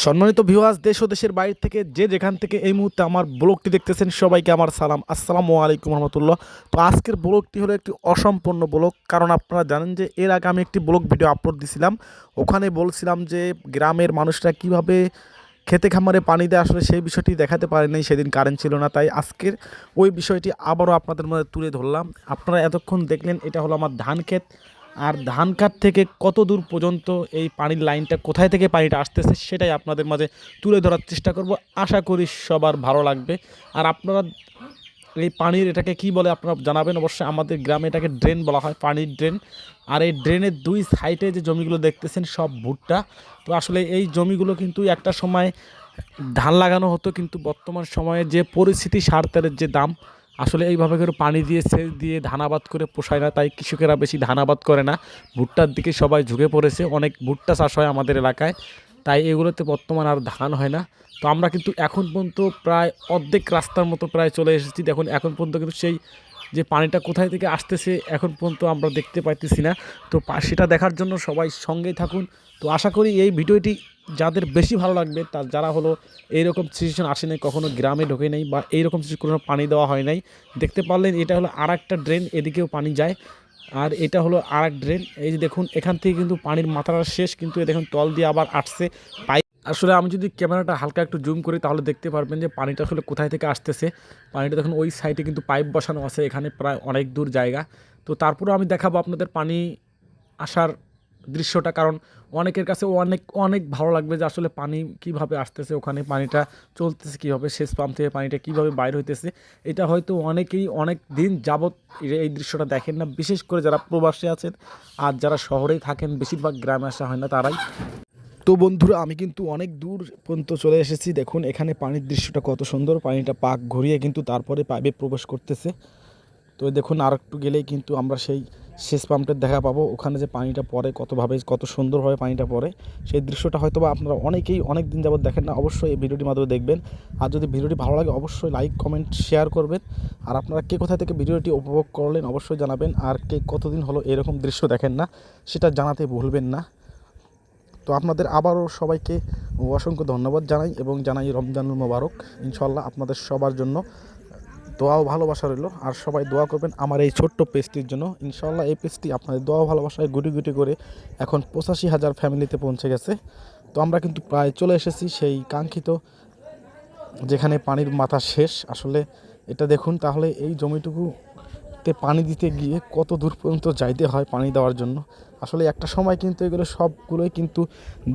সম্মানিত ভিউয়ার্স দেশ ও দেশের বাইরে থেকে যে যেখান থেকে এই মুহূর্তে আমার ব্লগটি দেখতেছেন, সবাইকে আমার সালাম। আসসালামু আলাইকুম রহমতুল্লাহ। তো আজকের ব্লগটি হলো একটি অসম্পূর্ণ ব্লগ। কারণ আপনারা জানেন যে এর আগে আমি একটি ব্লগ ভিডিও আপলোড দিছিলাম। ওখানে বলছিলাম যে গ্রামের মানুষরা কীভাবে খেতে খামারে পানি দেয়, আসলে সেই বিষয়টি দেখাতে পারেনি সেদিন কারেন্ট ছিল না। তাই আজকের ওই বিষয়টি আবারও আপনাদের মধ্যে তুলে ধরলাম। আপনারা এতক্ষণ দেখলেন, এটা হলো আমার ধান ক্ষেত। আর ধান খাত থেকে কত দূর পর্যন্ত এই পানির লাইনটা কোথায় থেকে পানিটা আসতেছে সেটাই আপনাদের মাঝে তুলে ধরার চেষ্টা করব। আশা করি সবার ভালো লাগবে। আর আপনারা এই পানির এটাকে কি বলে আপনারা জানাবেন? অবশ্যই আমাদের গ্রামে এটাকে ড্রেন বলা হয়, পানির ড্রেন। আর এই ড্রেনের দুই সাইডে যে জমিগুলো দেখতেছেন সব ভুট্টা। তো আসলে এই জমিগুলো কিন্তু একটা সময় ধান লাগানো হতো, কিন্তু বর্তমান সময়ে যে পরিস্থিতি সার তেলের যে দাম আসলে এইভাবে করে পানি দিয়ে, সেচ দিয়ে ধান আবাদ করে পোষায় না, তাই কৃষকেরা বেশি ধান আবাদ করে না। ভুট্টার দিকে সবাই ঝুঁকে পড়েছে, অনেক ভুট্টা চাষ হয় আমাদের এলাকায়, তাই এগুলোতে বর্তমান আর ধান হয় না। তো আমরা কিন্তু এখন পর্যন্ত প্রায় অর্ধেক রাস্তার মতো প্রায় চলে এসেছি, দেখুন এখন পর্যন্ত কিন্তু সেই যে পানিটা কোথায় থেকে আসতেছে এখন পর্যন্ত আমরা দেখতে পাইতেছি না। তো সেটা দেখার জন্য সবাই সঙ্গেই থাকুন। তো আশা করি এই ভিডিওটি যাদের বেশি ভালো লাগবে, তার যারা হলো এইরকম সিচুয়েশন আসে নাই, কখনো গ্রামে ঢোকে নাই বা এইরকম কোনো পানি দেওয়া হয় নাই, দেখতে পারলেন এটা হলো আর একটা ড্রেন, এদিকেও পানি যায়। আর এটা হলো আর এক ড্রেন, এই যে দেখুন, এখান থেকে কিন্তু পানির মাথাটা শেষ, কিন্তু দেখুন, তল দিয়ে আবার আসছে। পাইপ আসলে আমি যদি ক্যামেরাটা হালকা একটু জুম করি, তাহলে দেখতে পারবেন যে পানিটা আসলে কোথায় থেকে আসতেছে। পানিটা দেখুন ওই সাইডে কিন্তু পাইপ বসানো আছে, এখানে প্রায় অনেক দূর জায়গা। তো তারপরেও আমি দেখাবো আপনাদের পানি আসার দৃশ্যটা, কারণ অনেকের কাছে অনেক অনেক ভালো লাগবে যে আসলে পানি কীভাবে আসতেছে, ওখানে পানিটা চলতেছে কীভাবে শেষ পাম্প থেকে পানিটা কীভাবে বাইর হইতেছে। এটা হয়তো অনেকেই অনেক দিন যাবৎ এই- এই দৃশ্যটা দেখেন না। বিশেষ করে যারা প্রবাসী আছেন আর যারা শহরেই থাকেন, বেশিরভাগ গ্রামে আসা হয় না তারাই। তো বন্ধুরা, আমি কিন্তু অনেক দূর পর্যন্ত চলে এসেছি। দেখুন, এখানে পানির দৃশ্যটা কত সুন্দর। পানিটা পাক ঘুরিয়ে কিন্তু তারপরে পাইপে প্রবেশ করতেছে। তো দেখুন আর একটু গেলেই কিন্তু আমরা সেই শেষ পাম্পের দেখা পাবো। ওখানে যে পানিটা পড়ে, কতভাবে, কত সুন্দরভাবে পানিটা পড়ে, সেই দৃশ্যটা হয়তো বা আপনারা অনেকেই অনেক দিন যাবত দেখেন না। অবশ্যই এই ভিডিওটির মাধ্যমে দেখবেন। আর যদি ভিডিওটি ভালো লাগে, অবশ্যই লাইক, কমেন্ট, শেয়ার করবেন। আর আপনারা কে কোথা থেকে ভিডিওটি উপভোগ করলেন, অবশ্যই জানাবেন। আর কে কতদিন হলো এরকম দৃশ্য দেখেন না, সেটা জানাতে ভুলবেন না। তো আপনাদের আবারও সবাইকে অসংখ্য ধন্যবাদ জানাই এবং জানাই রমজানুল মোবারক। ইনশাল্লাহ আপনাদের সবার জন্য দোয়া ও ভালোবাসা রইল। আর সবাই দোয়া করবেন আমার এই ছোট্ট পেজটির জন্য। ইনশাল্লাহ এই পেজটি আপনাদের দোয়া ভালোবাসায় গুটি গুটি করে এখন পঁচাশি হাজার ফ্যামিলিতে পৌঁছে গেছে। তো আমরা কিন্তু প্রায় চলে এসেছি সেই কাঙ্ক্ষিত যেখানে পানির মাথা শেষ। আসলে এটা দেখুন, তাহলে এই জমিটুকুতে পানি দিতে গিয়ে কত দূর পর্যন্ত যাইতে হয় পানি দেওয়ার জন্য। আসলে একটা সময় কিন্তু এগুলো সবগুলোই কিন্তু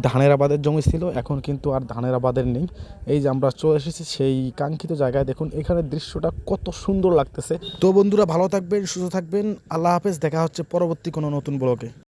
ধানের আবাদের জমি ছিল, এখন কিন্তু আর ধানের আবাদের নেই। এই যে আমরা চলে এসেছি সেই কাঙ্ক্ষিত জায়গায়, দেখুন এখানে দৃশ্যটা কত সুন্দর লাগতেছে। তো বন্ধুরা ভালো থাকবেন, সুস্থ থাকবেন, আল্লাহ হাফেজ, দেখা হচ্ছে পরবর্তী কোনো নতুন ব্লগে।